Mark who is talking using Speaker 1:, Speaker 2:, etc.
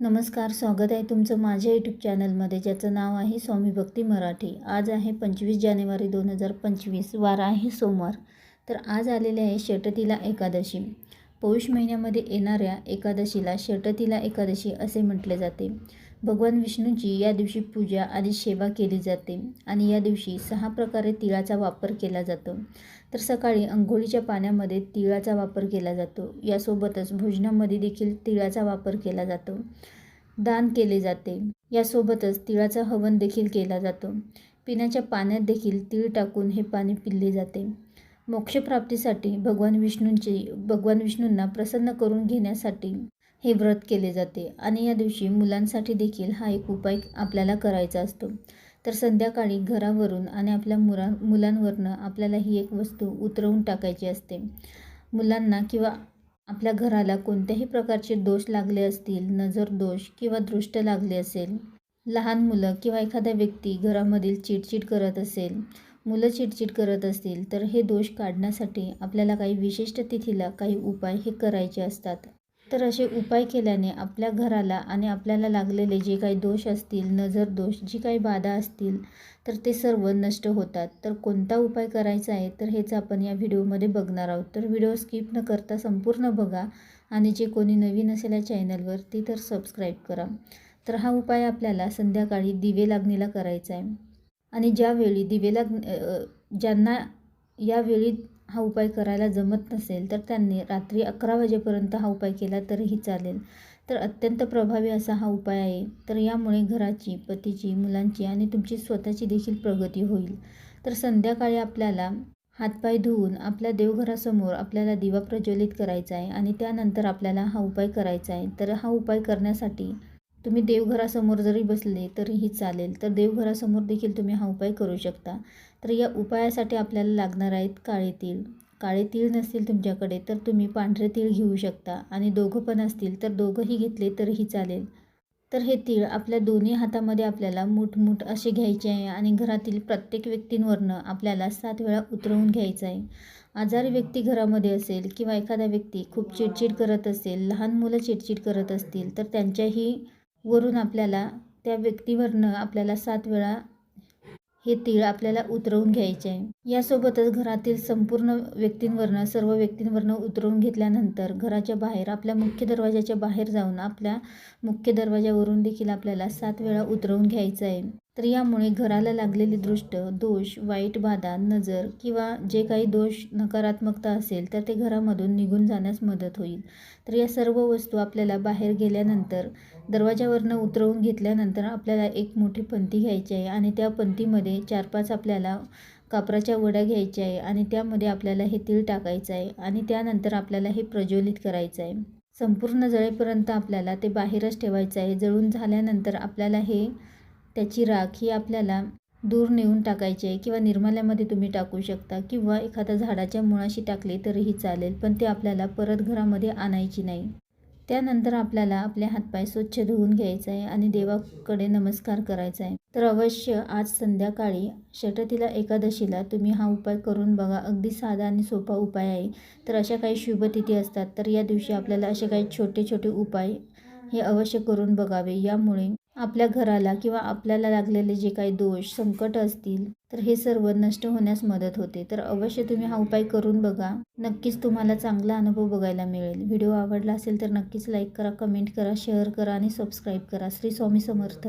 Speaker 1: नमस्कार स्वागत आहे तुमचं माझ्या यूट्यूब चॅनलमध्ये ज्याचं नाव आहे स्वामी भक्ती मराठी. आज आहे पंचवीस जानेवारी दोन हजार पंचवीस वार आहे सोमवार. तर आज आलेले आहे षटतीला एकादशी. पौष महिन्यामध्ये येणाऱ्या एकादशीला षटतिला एकादशी असे म्हटले जाते. भगवान विष्णूची या दिवशी पूजा आणि सेवा केली जाते आणि या दिवशी सहा प्रकारे तिळाचा वापर केला जातो. तर सकाळी अंघोळीच्या पाण्यामध्ये तिळाचा वापर केला जातो. यासोबतच भोजनामध्ये देखील तिळाचा वापर केला जातो. दान केले जाते. यासोबतच तिळाचा हवन देखील केला जातो. पिण्याच्या पाण्यात देखील तीळ टाकून हे पाणी पिले जाते. मोक्षप्राप्तीसाठी भगवान विष्णूंची भगवान विष्णूंना प्रसन्न करून घेण्यासाठी हे व्रत केले जाते. आणि या दिवशी मुलांसाठी देखील हा एक उपाय आपल्याला करायचा असतो. तर संध्याकाळी घरावरून आणि आपल्या मुला मुलांवरनं आपल्याला ही एक वस्तू उतरवून टाकायची असते. मुलांना किंवा आपल्या घराला कोणत्याही प्रकारचे दोष लागले असतील नजर दोष किंवा दृष्ट लागले असेल लहान मुलं किंवा एखाद्या व्यक्ती घरामधील चिडचिड करत असेल मुलं चिडचिड करत असतील तर हे दोष काढण्यासाठी आपल्याला काही विशिष्ट तिथीला काही उपाय हे करायचे असतात. तर असे उपाय केल्याने आपल्या घराला आणि आपल्याला लागलेले जे काही दोष असतील नजर दोष जी काही बाधा असतील तर ते सर्व नष्ट होतात. तर कोणता उपाय करायचा आहे तर हेच आपण या व्हिडिओमध्ये बघणार आहोत. तर व्हिडिओ स्किप न करता संपूर्ण बघा आणि जे कोणी नवीन असेल या चॅनलवर ती तर सबस्क्राईब करा. तर हा उपाय आपल्याला संध्याकाळी दिवे लागणीला करायचा आहे. आणि ज्यावेळी दिवेला ज्यांना यावेळी हा उपाय करायला जमत नसेल तर त्यांनी रात्री अकरा वाजेपर्यंत हा उपाय केला तरीही चालेल. तर अत्यंत प्रभावी असा हा उपाय आहे. तर यामुळे घराची पतीची मुलांची आणि तुमची स्वतःची देखील प्रगती होईल. तर संध्याकाळी आपल्याला हातपाय धुवून आपल्या देवघरासमोर आपल्याला दिवा प्रज्वलित करायचा आहे आणि त्यानंतर आपल्याला हा उपाय करायचा आहे. तर हा उपाय करण्यासाठी तुम्ही देवघरासमोर जरी बसले तरीही चालेल तर देवघरासमोर देखील तुम्ही हा उपाय करू शकता. तर या उपायासाठी आपल्याला लागणार आहेत काळे तीळ. काळे तीळ नसतील तुमच्याकडे तर तुम्ही पांढरे तीळ घेऊ शकता आणि दोघं पण असतील तर दोघंही घेतले तरीही चालेल. तर हे तीळ आपल्या दोन्ही हातामध्ये आपल्याला मुठमुठ असे घ्यायचे आहे आणि घरातील प्रत्येक व्यक्तींवरनं आपल्याला सात वेळा उतरवून घ्यायचं आहे. आजारी व्यक्ती घरामध्ये असेल किंवा एखादा व्यक्ती खूप चिडचिड करत असेल लहान मुलं चिडचिड करत असतील तर त्यांच्याही वरून आपल्याला त्या व्यक्तीवरनं आपल्याला सात वेळा हे तीळ आपल्याला उतरवून घ्यायचे आहे. यासोबतच घरातील संपूर्ण व्यक्तींवरनं सर्व व्यक्तींवरनं उतरवून घेतल्यानंतर घराच्या बाहेर आपल्या मुख्य दरवाजाच्या बाहेर जाऊन आपल्या मुख्य दरवाजावरून देखील आपल्याला सात वेळा उतरवून घ्यायचं आहे. तर यामुळे घराला लागलेली दृष्ट दोष वाईट बाधा नजर किंवा जे काही दोष नकारात्मकता असेल तर ते घरामधून निघून जाण्यास मदत होईल. तर या सर्व वस्तू आपल्याला बाहेर गेल्यानंतर दरवाजावरनं उतरवून घेतल्यानंतर आपल्याला एक मोठी पंती घ्यायची आहे आणि त्या पंतीमध्ये चार पाच आपल्याला कापराच्या वड्या घ्यायच्या आहे आणि त्यामध्ये आपल्याला हे तीळ टाकायचं आहे आणि त्यानंतर आपल्याला हे प्रज्वलित करायचं आहे. संपूर्ण जळेपर्यंत आपल्याला ते बाहेरच ठेवायचं आहे. जळून झाल्यानंतर आपल्याला हे त्याची राख ही आपल्याला दूर नेऊन टाकायची आहे किंवा निर्माल्यामध्ये तुम्ही टाकू शकता किंवा एखाद्या झाडाच्या मुळाशी टाकले तरीही चालेल पण ते आपल्याला परत घरामध्ये आणायची नाही. त्यानंतर आपल्याला आपले हातपाय स्वच्छ धुवून घ्यायचा आहे आणि देवाकडे नमस्कार करायचा आहे तर अवश्य आज संध्याकाळी षटतीला एकादशीला तुम्ही हा उपाय करून बघा. अगदी साधा आणि सोपा उपाय आहे. तर अशा काही शुभतिथी असतात तर या दिवशी आपल्याला असे काही छोटे छोटे उपाय हे अवश्य करून बघावे. यामुळे आपल्या घराला किंवा आपल्याला लागलेले जे काही दोष संकट असतील तर हे सर्व नष्ट होण्यास मदत होते. तर अवश्य तुम्ही हा उपाय करून बघा. नक्कीच तुम्हाला चांगला अनुभव बघायला मिळेल. व्हिडिओ आवडला असेल तर नक्कीच लाईक करा कमेंट करा शेअर करा आणि सबस्क्राईब करा. श्री स्वामी समर्थ.